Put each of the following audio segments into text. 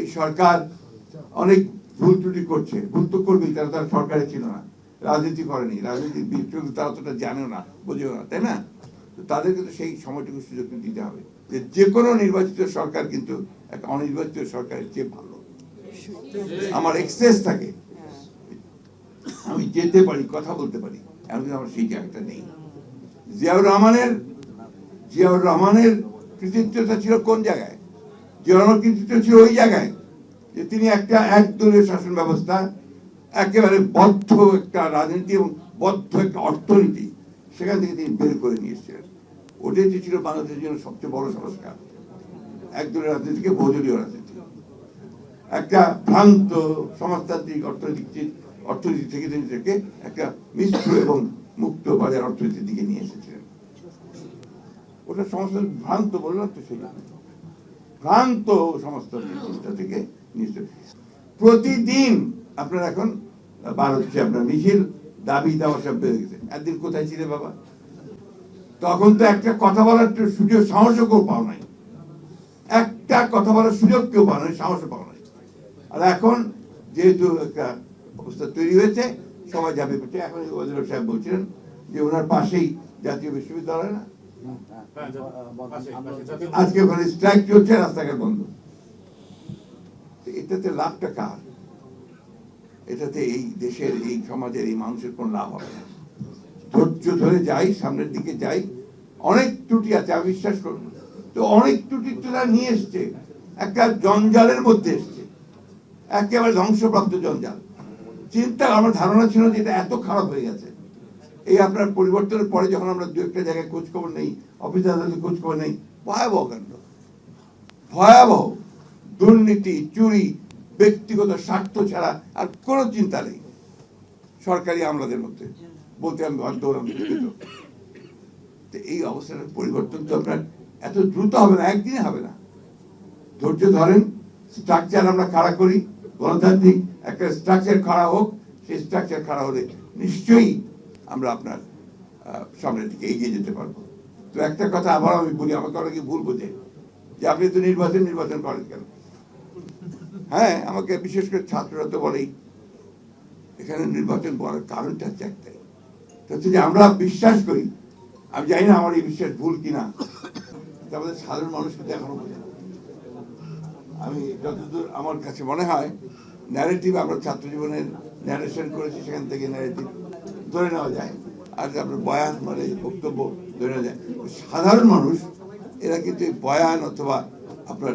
এই সরকার অনেক ভুল ত্রুটি করছে। ভুল তো করবেই, তারা তার সরকারে ছিল না। রাজনীতি করেনি। রাজনীতির বিপ্লব তারা অতটা জানেও না, বোঝেও না, তাই না? তো তাদেরকে তো সেই সময়টুকু সুযোগ দিতে হবে। যে যে কোনো নির্বাচিত সরকার কিন্তু একটা অনির্বাচিত সরকারের চেয়ে ভালো। আমার এক্সেস থাকে। আমি যেতে পারি, কথা বলতে পারি, এখন কিন্তু আমার সেই জায়গাটা নেই। জিয়াউর রহমানের জিয়াউর রহমানের কৃতিত্বটা ছিল কোন জায়গায়? রহমানের ছিল ওই জায়গায় যে তিনি একটা একদলীয় শাসন ব্যবস্থা, একেবারে বদ্ধ একটা রাজনীতি এবং বদ্ধ একটা অর্থনীতি, সেখান থেকে তিনি বের করে নিয়ে এসেছিলেন। ওটাই যে ছিল বাংলাদেশের জন্য সবচেয়ে বড় সংস্কার। একদলীয় রাজনীতিকে বহুদলীয় রাজনীতি। একটা ভ্রান্ত সমাজতান্ত্রিক অর্থনৈতিক অর্থনীতি থেকে তিনি থেকে একটা মিশ্র এবং মুক্ত বাজার অর্থনীতির দিকে নিয়ে এসেছিলেন। ওটা সমস্ত ভ্রান্ত বললাম তো সেই। ভ্রান্ত সমস্ত চিন্তা থেকে প্রতিদিন আপনার এখন, বার হচ্ছে আপনার মিছিল, দাবি দেওয়া সব বেড়ে গেছে। একদিন কোথায় ছিলে বাবা? তখন তো একটা কথা বলার সুযোগ, সাহসও কেউ পাও নাই। একটা কথা বলার সুযোগ কেউ পাও নাই, সাহসও পাও নাই। আর এখন যেহেতু একটা অবস্থা তৈরি হয়েছে, সবাই যাবে এখন ওয়াজির সাহেব বলছিলেন যে ওনার পাশেই জাতীয় বিশ্ববিদ্যালয় না? আজকে ওখানে স্ট্রাইক চলছে রাস্তাঘাট বন্ধ। এটাতে লাভটা কার? এটাতে এই দেশের, এই সমাজের, এই মানুষের লাভ হবে না। ধৈর্য ধরে যাই, সামনের দিকে যাই। অনেক ত্রুটি আছে, আমি বিশ্বাস তো অনেক ত্রুটি তারা নিয়ে এসছে। একটা জঞ্জালের মধ্যে এসছে। একেবারে ধ্বংসপ্রাপ্ত জঞ্জাল। চিন্তা আমার ধারণা ছিল যে এটা এত খারাপ হয়ে গেছে। এই আপনার পরিবর্তনের পরে যখন আমরা দু একটা জায়গায় খোঁজ খবর নেই অফিস আদালতে খোঁজ খবর নেই, ভয়াবহ কাণ্ড ভয়াবহ। দুর্নীতি, চুরি, ব্যক্তিগত স্বার্থ ছাড়া আর কোনো চিন্তা নেই। সরকারি আমলাদের মধ্যে। বলতে আমি হলাম তো এই অবস্থার পরিবর্তন তো আপনার এত দ্রুত হবে না, একদিনে হবে না। ধৈর্য ধরেন স্ট্রাকচার আমরা খাড়া করি, গণতান্ত্রিক একটা স্ট্রাকচার খাড়া হোক, সেই স্ট্রাকচার খাড়া হলে নিশ্চয়ই আমরা আপনার সামনের দিকে এগিয়ে যেতে পারব। তো একটা কথা আবার আমি বলি, আমাকে অনেকে ভুল বোঝে, যে আপনি তো নির্বাচন নির্বাচন করেন কেন? হ্যাঁ আমাকে বিশেষ করে ছাত্ররা তো বলেই, এখানে নির্বাচন করার কারণটা হচ্ছে একটাই। হচ্ছে যে আমরা বিশ্বাস করি, আমি জানি না আমার এই বিশ্বাস ভুল কিনা আমাদের সাধারণ মানুষ এখনও বোঝে না। আমি যতদূর আমার কাছে মনে হয় ন্যারেটিভ আমরা ছাত্র জীবনের ন্যারেশন করেছি, সেখান থেকে ন্যারেটিভ ধরে নেওয়া যায়। আর আপনার বয়ান মানে বক্তব্য ধরে নেওয়া যায়। সাধারণ মানুষ, এরা কিন্তু এই বয়ান অথবা আপনার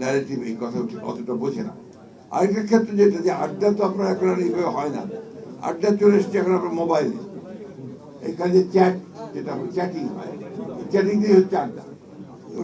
ন্যারেটিভ এই কথা অতটা বোঝে না। আরেকটা ক্ষেত্রে যেটা যে আড্ডা তো আপনার এখন আর এইভাবে হয় না। আড্ডা চলে এসছে এখন আপনার মোবাইলে এখানে যে চ্যাট যেটা চ্যাটিং হয়। চ্যাটিং দিয়ে হচ্ছে আড্ডা।